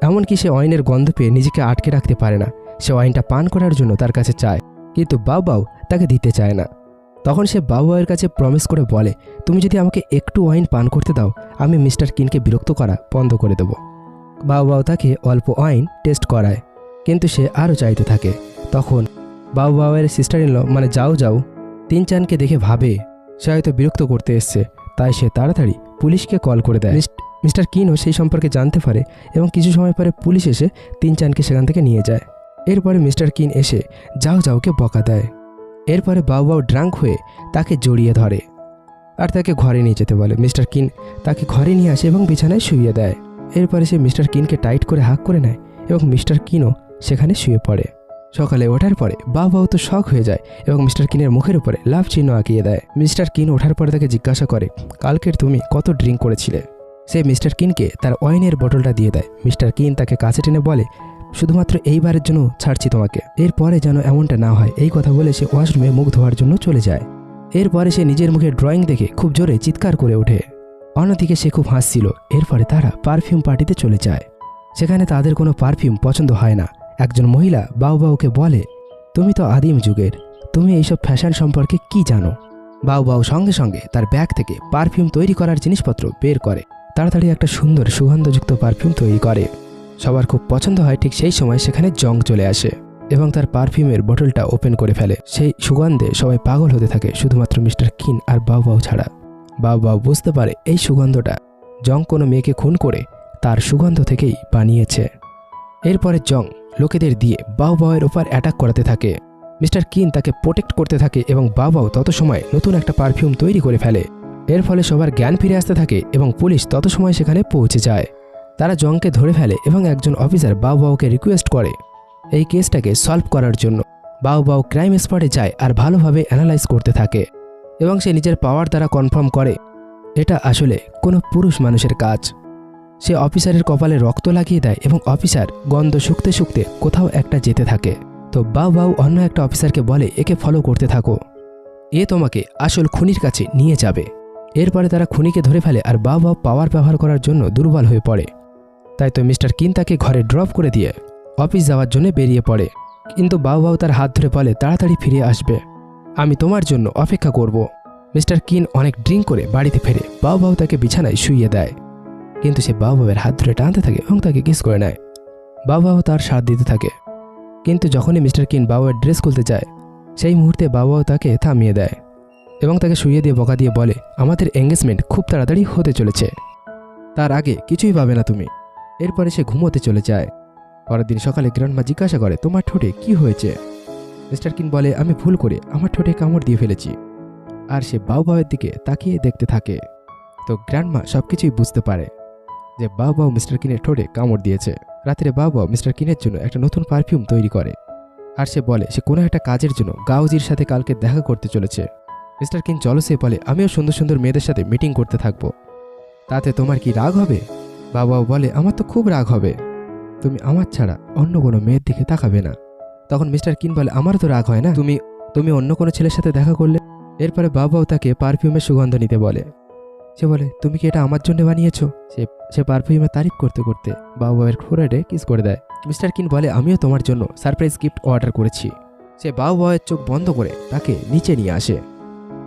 A: এমনকি সে ওয়াইনের গন্ধ পেয়ে নিজেকে আটকে রাখতে পারে না। সে ওয়াইনটা পান করার জন্য তার কাছে চায়, কিন্তু বাউ তাকে দিতে চায় না। তখন সে বাবুয়ের কাছে প্রমিস করে বলে, তুমি যদি আমাকে একটু ওয়াইন পান করতে দাও, আমি মিস্টার কিনকে বিরক্ত করা বন্ধ করে দেব। বাউ তাকে অল্প ওয়াইন টেস্ট করায়, কিন্তু সে আরও চাইতে থাকে। তখন বাউ বাউয়ের সিস্টার ইনল মানে যাও যাও, তিন চানকে দেখে ভাবে, সে হয়তো বিরক্ত করতে এসছে, তাই সে তাড়াতাড়ি পুলিশকে কল করে দেয়। মিস্টার কিনও সেই সম্পর্কে জানতে পারে এবং কিছু সময় পরে পুলিশ এসে তিন চানকে সেখান থেকে নিয়ে যায়। এরপরে মিস্টার কিন এসে যাও যাওকে বকা দেয়। এরপরে বাউ বাউ ড্রাঙ্ক হয়ে তাকে জড়িয়ে ধরে আর তাকে ঘরে নিয়ে যেতে বলে। মিস্টার কিন তাকে ঘরে নিয়ে আসে এবং বিছানায় শুইয়ে দেয়। এরপরে সে মিস্টার কিনকে টাইট করে হাক করে নেয় এবং মিস্টার কিনও সেখানে শুয়ে পড়ে। সকালে ওঠার পরে বাউ তো শখ হয়ে যায় এবং মিস্টার কিনের মুখের উপরে লাভ চিহ্ন আঁকিয়ে দেয়। মিস্টার কিন ওঠার পরে তাকে জিজ্ঞাসা করে, কালকের তুমি কত ড্রিঙ্ক করেছিলে? সে মিস্টার কিনকে তার ওয়াইনের বোতলটা দিয়ে দেয়। মিস্টার কিন তাকে কাছে টেনে বলে, শুধুমাত্র এইবারের জন্য ছাড়ছি তোমাকে। এরপরে যেন এমনটা না হয়, এই কথা বলে সে ওয়াশরুমে মুখ ধোয়ার জন্য চলে যায়। এরপরে সে নিজের মুখে ড্রয়িং দেখে খুব জোরে চিৎকার করে ওঠে। অন্যদিকে সে খুব হাসছিল। এরপরে তারা পারফিউম পার্টিতে চলে যায়। সেখানে তাদের কোনো পারফিউম পছন্দ হয় না। একজন মহিলা বাউবাউকে বলে, তুমি তো আদিম যুগের, তুমি এইসব ফ্যাশন সম্পর্কে কি জানো? বাউ বাউ সঙ্গে সঙ্গে তার ব্যাগ থেকে পারফিউম তৈরি করার জিনিসপত্র বের করে। তাড়াতাড়ি একটা সুন্দর সুগন্ধযুক্ত পারফিউম তৈরি করে। সবার খুব পছন্দ হয় ঠিক সেই সময় সেখানে জং চলে আসে এবং তার পারফিউমের বোতলটা ওপেন করে ফেলে। সেই সুগন্ধে সবাই পাগল হতে থাকে, শুধুমাত্র মিস্টার কিন আর বাউ বাউ ছাড়া। বাউ বাউ বুঝতে পারে এই সুগন্ধটা জং কোনো মেয়েকে খুন করে তার সুগন্ধ থেকেই বানিয়েছে। এরপরে জং লোকেদের দিয়ে বাউ বাউয়ের ওপর অ্যাটাক করাতে থাকে। মিস্টার কিন তাকে প্রোটেক্ট করতে থাকে এবং বাবাও তত সময় নতুন একটা পারফিউম তৈরি করে ফেলে। এর ফলে সবার জ্ঞান ফিরে আসতে থাকে এবং পুলিশ তত সময় সেখানে পৌঁছে যায়। তারা জংকে ধরে ফেলে এবং একজন অফিসার বাউ বাউকে রিকোয়েস্ট করে এই কেসটাকে সলভ করার জন্য। বাউ বাউ ক্রাইম স্পটে যায় আর ভালোভাবে অ্যানালাইজ করতে থাকে এবং সে নিজের পাওয়ার দ্বারা কনফার্ম করে। এটা আসলে কোনো পুরুষ মানুষের কাজ। সে অফিসারের কপালে রক্ত লাগিয়ে দেয় এবং অফিসার গন্ধ শুকতে শুকতে কোথাও একটা যেতে থাকে। তো বাউ বাউ অন্য একটা অফিসারকে বলে, একে ফলো করতে থাকো। এ তোমাকে আসল খুনির কাছে নিয়ে যাবে। এরপরে তারা খুনিকে ধরে ফেলে আর বাউ বাউ পাওয়ার ব্যবহার করার জন্য দুর্বল হয়ে পড়ে। তাই তো মিস্টার কিন তাকে ঘরে ড্রপ করে দিয়ে অফিস যাওয়ার জন্য বেরিয়ে পড়ে। কিন্তু বাউ বাউ তার হাত ধরে বলে, তাড়াতাড়ি ফিরে আসবে। আমি তোমার জন্য অপেক্ষা করব। মিস্টার কিন অনেক ড্রিঙ্ক করে বাড়িতে ফেরে। বাউ বাউ তাকে বিছানায় শুইয়ে দেয়। কিন্তু সে বাউ বাবের হাত ধরে টানতে থাকে এবং তাকে কিস করে নেয়। বাউ তার সাথ দিতে থাকে। কিন্তু যখনই মিস্টার কিন বাবার ড্রেস খুলতে যায়, সেই মুহূর্তে বাবাও তাকে থামিয়ে দেয় এবং তাকে শুইয়ে দিয়ে বকা দিয়ে বলে, আমাদের এঙ্গেজমেন্ট খুব তাড়াতাড়ি হতে চলেছে। তার আগে কিছুই পাবে না তুমি। এরপরে সে ঘুমোতে চলে যায়। পরের দিন সকালে গ্র্যান্ডমা জিজ্ঞাসা করে, তোমার ঠোঁটে কি হয়েছে? মিস্টার কিন বলে, আমি ভুল করে আমার ঠোঁটে কামড় দিয়ে ফেলেছি। আর সে বাউ বাউয়ের দিকে তাকিয়ে দেখতে থাকে। তো গ্র্যান্ডমা সব কিছুই বুঝতে পারে। যে বাউ মিস্টার কিনের ঠোঁটে কামড় দিয়েছে। রাত্রে বাউ মিস্টার কিনের জন্য একটা নতুন পারফিউম তৈরি করে। আর সে বলে, সে কোনো একটা কাজের জন্য গাউজির সাথে কালকে দেখা করতে চলেছে। মিস্টার কিন জলসে বলে, আমিও সুন্দর সুন্দর মেয়েদের সাথে মিটিং করতে থাকব। তাতে তোমার কি রাগ হবে? বাবাও বলে, আমার তো খুব রাগ হবে। তুমি আমার ছাড়া অন্য কোনো মেয়ের দিকে তাকাবে না। তখন মিস্টার কিন বলে, আমারও তো রাগ হয় না? তুমি তুমি অন্য কোনো ছেলের সাথে দেখা করলে? এরপরে বাবাও তাকে পারফিউমের সুগন্ধ নিতে বলে। সে বলে, তুমি কি এটা আমার জন্য বানিয়েছো? সে সে পারফিউমের তারিফ করতে করতে বাবায়ের ফোরাডে কিস করে দেয়। মিস্টার কিন বলে, আমিও তোমার জন্য সারপ্রাইজ গিফট অর্ডার করেছি। সে বাউ বয়ের চোখ বন্ধ করে তাকে নিচে নিয়ে আসে।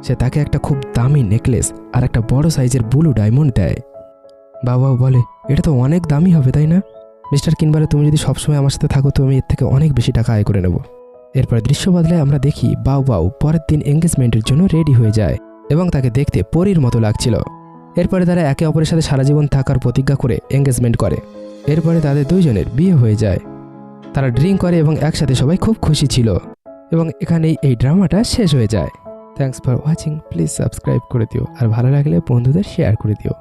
A: সে তাকে একটা খুব দামি নেকলেস আর একটা বড় সাইজের ব্লু ডায়মন্ড দেয়। বাবাও বলে, এটা তো অনেক দামি হবে, তাই না? মিস্টার কিন বলে, তুমি যদি সবসময় আমার সাথে থাকো, তো আমি এর থেকে অনেক বেশি টাকা আয় করে নেব। এরপর দৃশ্য বদলায়, আমরা দেখি বাউ বাউ পরের দিন এঙ্গেজমেন্টের জন্য রেডি হয়ে যায় এবং তাকে দেখতে পরীর মতো লাগছিল। এরপরে তারা একে অপরের সাথে সারা জীবন থাকার প্রতিজ্ঞা করে এঙ্গেজমেন্ট করে। এরপরে তাদের দুইজনের বিয়ে হয়ে যায়। তারা ড্রিঙ্ক করে এবং একসাথে সবাই খুব খুশি ছিল। এবং এখানেই এই ড্রামাটা শেষ হয়ে যায়। Thanks for watching please subscribe করে দিও। আর ভালো লাগলে বন্ধুদের শেয়ার করে দিও।